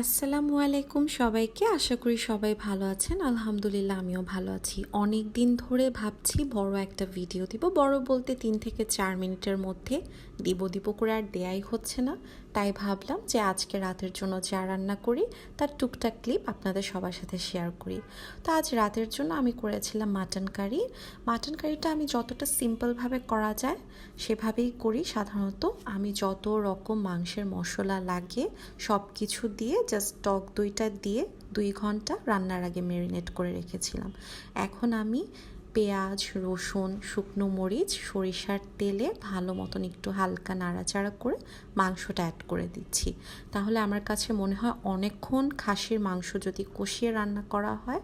আসসালামু আলাইকুম সবাইকে। আশা করি সবাই ভালো আছেন। আলহামদুলিল্লাহ, আমিও ভালো আছি। অনেক দিন ধরে ভাবছি বড় একটা ভিডিও দিব। বড় বলতে তিন থেকে চার মিনিটের মধ্যে দিব দিব করে আর দেয়াই হচ্ছে না। তাই ভাবলাম যে আজকে রাতের জন্য যা রান্না করি, তার টুকটাক ক্লিপ আপনাদের সবার সাথে শেয়ার করি। তো আজ রাতের জন্য আমি করেছিলাম মাটন কারি মাটন কারিটা আমি যতটা সিম্পলভাবে করা যায়, সেভাবেই করি। সাধারণত আমি যত রকম মাংসের মশলা লাগে সব কিছু দিয়ে জাস্ট টক দুইটা দিয়ে দুই ঘণ্টা রান্নার আগে ম্যারিনেট করে রেখেছিলাম। এখন আমি পেঁয়াজ, রসুন, শুকনো মরিচ, সরিষার তেলে ভালো মতন একটু হালকা নাড়াচাড়া করে মাংসটা অ্যাড করে দিচ্ছি। তাহলে আমার কাছে মনে হয় অনেকক্ষণ খাসির মাংস যদি কষিয়ে রান্না করা হয়,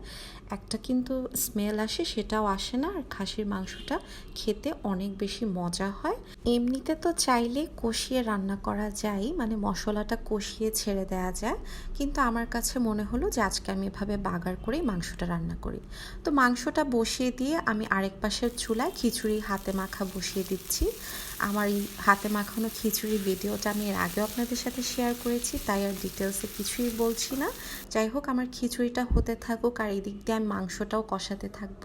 একটা কিন্তু স্মেল আসে, সেটাও আসে না। আর খাসির মাংসটা খেতে অনেক বেশি মজা হয়। এমনিতে তো চাইলে কষিয়ে রান্না করা যায় মানে মশলাটা কষিয়ে ছেড়ে দেওয়া যায়। কিন্তু আমার কাছে মনে হলো যে আজকে আমি এভাবে বাগার করেই মাংসটা রান্না করি। তো মাংসটা বসিয়ে দিয়ে আমি আরেক পাশের চুলায় খিচুড়ি হাতে মাখা বসিয়ে দিচ্ছি। আমার এই হাতে মাখানো খিচুড়ির ভিডিওটা আমি এর আগেও আপনাদের সাথে শেয়ার করেছি, তাই আর ডিটেলসে কিছুই বলছি না। যাই হোক, আমার খিচুড়িটা হতে থাকুক আর এই দিক দিয়ে আমি মাংসটাও কষাতে থাকব।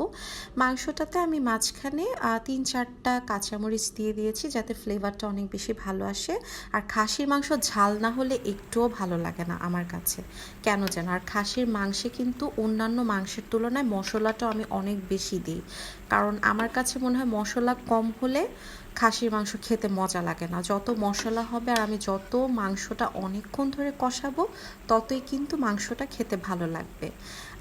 মাংসটাতে আমি মাঝখানে তিন চারটা কাঁচামরিচ দিয়ে দিয়েছি যাতে ফ্লেভারটা অনেক বেশি ভালো আসে। আর খাসির মাংস ঝাল না হলে একটুও ভালো লাগে না আমার কাছে। কেন যেন? আর খাসির মাংসে কিন্তু অন্যান্য মাংসের তুলনায় মশলাটাও আমি অনেক বেশি দিই। কারণ আমার কাছে মনে হয় মশলা কম হলে খাসির মাংস খেতে মজা লাগে না। যত মশলা হবে আর আমি যত মাংসটা অনেকক্ষণ ধরে কষাবো, ততই কিন্তু মাংসটা খেতে ভালো লাগবে।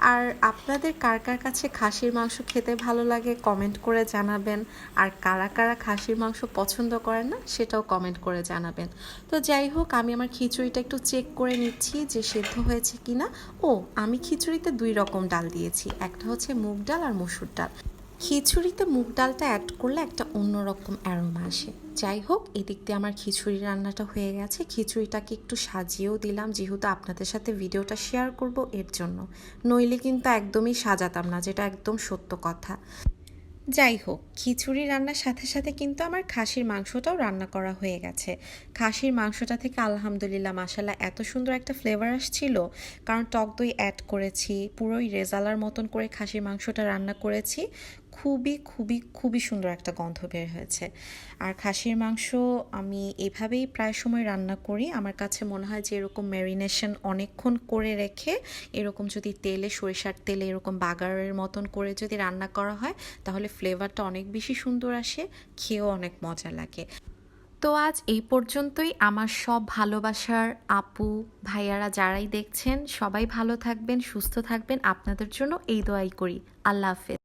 আর আপনাদের কার কার কাছে খাসির মাংস খেতে ভালো লাগে কমেন্ট করে জানাবেন। আর কারা কারা খাসির মাংস পছন্দ করেন না, সেটাও কমেন্ট করে জানাবেন। তো যাই হোক, আমি আমার খিচুড়িটা একটু চেক করে নিচ্ছি যে সেদ্ধ হয়েছে কিনা। ও, আমি খিচুড়িতে দুই রকম ডাল দিয়েছি। একটা হচ্ছে মুগ ডাল আর মসুর ডাল। খিচুড়িতে মুগ ডালটা অ্যাড করলে একটা অন্যরকম অ্যারোমা আসে। যাই হোক, এদিক দিয়ে আমার খিচুড়ি রান্নাটা হয়ে গেছে। খিচুড়িটাকে একটু সাজিয়েও দিলাম, যেহেতু আপনাদের সাথে ভিডিওটা শেয়ার করব এর জন্য। নইলে কিন্তু একদমই সাজাতাম না, যেটা একদম সত্য কথা। যাই হোক, খিচুড়ি রান্নার সাথে সাথে কিন্তু আমার খাসির মাংসটাও রান্না করা হয়ে গেছে। খাসির মাংসটা থেকে আলহামদুলিল্লাহ মাসাল্লাহ এত সুন্দর একটা ফ্লেভার আসছিল। কারণ টক দই অ্যাড করেছি, পুরোই রেজালার মতন করে খাসির মাংসটা রান্না করেছি। খুবই খুবই খুবই সুন্দর একটা গন্ধ বের হয়েছে। আর খাসির মাংস আমি এভাবেই প্রায় সময় রান্না করি। আমার কাছে মনে হয় যে এরকম ম্যারিনেশন অনেকক্ষণ করে রেখে এরকম যদি তেলে, সরিষার তেলে এরকম বাগারের মতন করে যদি রান্না করা হয়, তাহলে ফ্লেভারটা অনেক বেশি সুন্দর আসে, খেয়েও অনেক মজা লাগে। তো আজ এই পর্যন্তই। আমার সব ভালোবাসার আপু, ভাইয়ারা যারাই দেখছেন, সবাই ভালো থাকবেন, সুস্থ থাকবেন। আপনাদের জন্য এই দোয়াই করি। আল্লাহ হাফেজ।